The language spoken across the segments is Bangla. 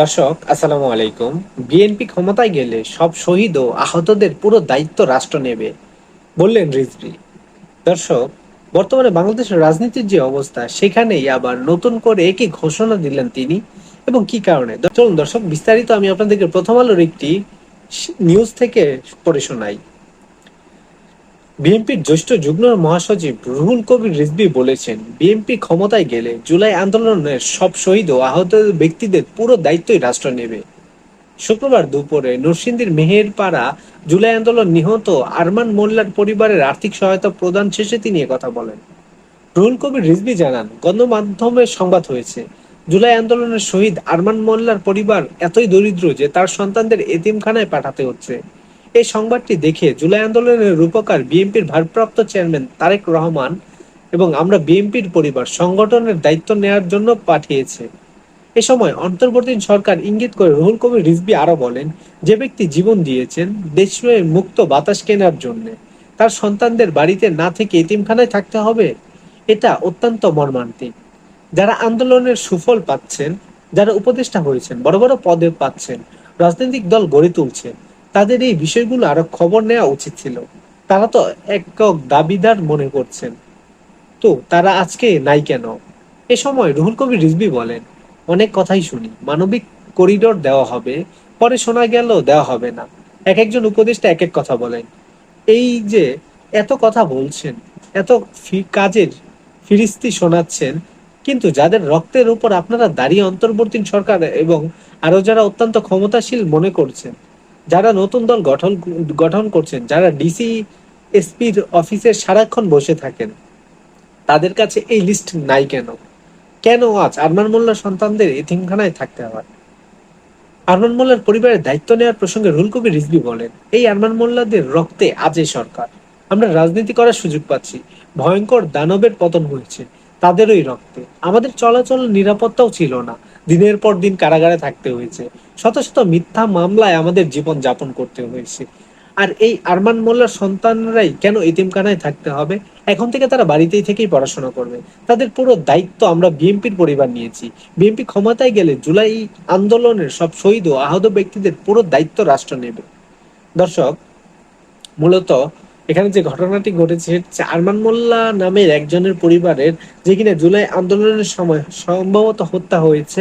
দর্শক, আসসালামু আলাইকুম। বিএনপি ক্ষমতায় গেলে সব শহীদ ও আহতদের পুরো দায়িত্ব রাষ্ট্র নেবে, বললেন রিজভি। দর্শক, বর্তমানে বাংলাদেশের রাজনীতির যে অবস্থা, সেখানেই আবার নতুন করে একই ঘোষণা দিলেন তিনি। এবং কি কারণে? চলুন দর্শক, বিস্তারিত আমি আপনাদেরকে প্রথম আলোর একটি নিউজ থেকে পড়ে শোনাই। বিএনপির জ্যেষ্ঠ যুগ্ম মহাসচিব রুহুল কবির রিজভি বলেছেন, বিএনপি ক্ষমতায় গেলে জুলাই আন্দোলনের সব শহীদ ও আহত ব্যক্তিদের পুরো দায়িত্বই রাষ্ট্র নেবে। শুক্রবার দুপুরে নরসিংদীর মেহেরপাড়া জুলাই আন্দোলন নিহত আরমান মোল্লার পরিবারের আর্থিক সহায়তা প্রদান শেষে তিনি কথা বলেন। রুহুল কবির রিজভি জানান, গণমাধ্যমে সংবাদ হয়েছে, জুলাই আন্দোলনের শহীদ আরমান মোল্লার পরিবার এতই দরিদ্র যে তার সন্তানদের এতিমখানায় পাঠাতে হচ্ছে। এই সংবাদটি দেখে জুলাই আন্দোলনের রূপকার বিএনপির ভারপ্রাপ্ত চেয়ারম্যান তারেক রহমান এবং আমরা বিএনপির পরিবার সংগঠনের দায়িত্ব নেওয়ার জন্য পাঠিয়েছে। এ সময় অন্তর্বর্তী সরকার ইঙ্গিত করে রুহুল কবির রিজবি আরও বলেন, যে ব্যক্তি জীবন দিয়েছেন দেশের মুক্ত বাতাস কেনার জন্য। তার সন্তানদের বাড়িতে না থেকে এতিমখানায় থাকতে হবে? এটা অত্যন্ত মর্মান্তিক। যারা আন্দোলনের সুফল পাচ্ছেন, যারা উপদেষ্টা হয়েছেন, বড় বড় পদে পাচ্ছেন, রাজনৈতিক দল গড়ে তুলছেন তাদের এই বিষয়গুলো আরও খবর নেওয়া উচিত ছিল। তারা তো একক দাবিদার মনে করছেন। তো তারা আজকে নাই কেন? এ সময় রুহুল কবির রিজবি বলেন, অনেক কথাই শুনি। মানবিক করিডোর দেওয়া হবে, পরে শোনা গেল দেওয়া হবে না। এক একজন উপদেষ্টা এক এক কথা বলেন। এই যে এত কথা বলছেন, এত কাজের ফিরিস্তি শোনাচ্ছেন, কিন্তু যাদের রক্তের উপর আপনারা দাঁড়িয়ে অন্তর্বর্তী সরকার এবং আরও যারা অত্যন্ত ক্ষমতাশীল মনে করছেন যারা নতুন দল গঠন গঠন করছেন, যারা ডিসি এসপির অফিসে সারাক্ষণ বসে থাকেন, তাদের কাছে এই লিস্ট নাই কেন? কেন আজ আরমান মোল্লার সন্তানদের এতিমখানায় থাকতে হয়? আরমান মোল্লার পরিবারের দায়িত্ব নেওয়ার প্রসঙ্গে রুল কবির রিজবি বলেন, এই আরমান মোল্লাদের রক্তে আজ সরকার। আমরা রাজনীতি করার সুযোগ পাচ্ছি। ভয়ঙ্কর দানবের পতন হয়েছে। তাদের ওই রক্তে। আমাদের চলাচল নিরাপত্তাও ছিল না। দিনের পর দিন কারাগারে থাকতে হয়েছে। শত শত মিথ্যা মামলায় আমাদের জীবন যাপন করতে হয়েছে। আর এই আরমান মোল্লার সন্তানরাই কেন এতিমখানায় থাকতে হবে? এখন থেকে তারা বাড়িতেই থেকেই পড়াশোনা করবে। তাদের পুরো দায়িত্ব আমরা বিএনপির পরিবার নিয়েছি। বিএনপি ক্ষমতায় গেলে জুলাই আন্দোলনের সব শহীদ ও আহত ব্যক্তিদের পুরো দায়িত্ব রাষ্ট্র নেবে। দর্শক, মূলত এখানে যে ঘটনাটি ঘটেছে আরমান মোল্লা নামের একজনের পরিবারের, যে কিনা জুলাই আন্দোলনের সময় সম্ভবত হত্যা হয়েছে,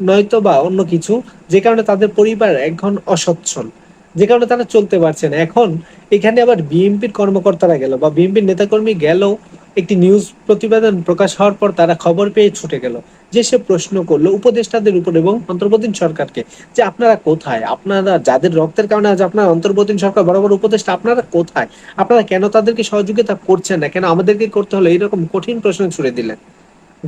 নয়তো বা অন্য কিছু, যে কারণে তাদের পরিবার এখন অসচ্ছল, যে কারণে তারা চলতে পারছে না। এখন এখানে আবার বিএনপির কর্মকর্তারা গেল বা বিএনপির নেতাকর্মী গেল একটি নিউজ প্রতিবেদন প্রকাশ হওয়ার পর তারা খবর পেয়ে ছুটে গেল। যে সে প্রশ্ন করল উপদেষ্টাদের উপর এবং অন্তর্বর্তী সরকারকে, যে আপনারা কোথায়? আপনারা যাদের রক্তের কারণে আজ আপনার অন্তর্বর্তী সরকার বড় বড় উপদেষ্টা, আপনারা কোথায়? আপনারা কেন তাদেরকে সহযোগিতা করছেন না? কেন আমাদেরকে করতে হলো? এইরকম কঠিন প্রশ্ন ছুড়ে দিলেন।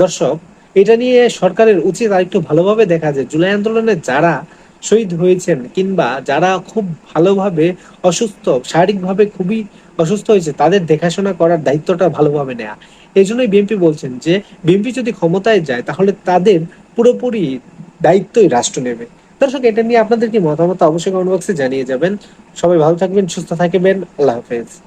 দর্শক, এটা নিয়ে সরকারের উচিত আরেকটু ভালোভাবে দেখা যায়। জুলাই আন্দোলনে যারা শহীদ হয়েছেন কিংবা যারা খুব ভালোভাবে অসুস্থ, শারীরিকভাবে খুবই অসুস্থ হয়েছে, তাদের দেখাশোনা করার দায়িত্বটা ভালোভাবে নেয়া। এই জন্যই বিএনপি বলছেন যে, বিএনপি যদি ক্ষমতায় যায়, তাহলে তাদের পুরোপুরি দায়িত্বই রাষ্ট্র নেবে। দর্শক, এটা নিয়ে আপনাদের কি মতামত অবশ্যই কমেন্ট বক্সে জানিয়ে যাবেন। সবাই ভালো থাকবেন, সুস্থ থাকবেন। আল্লাহ হাফেজ।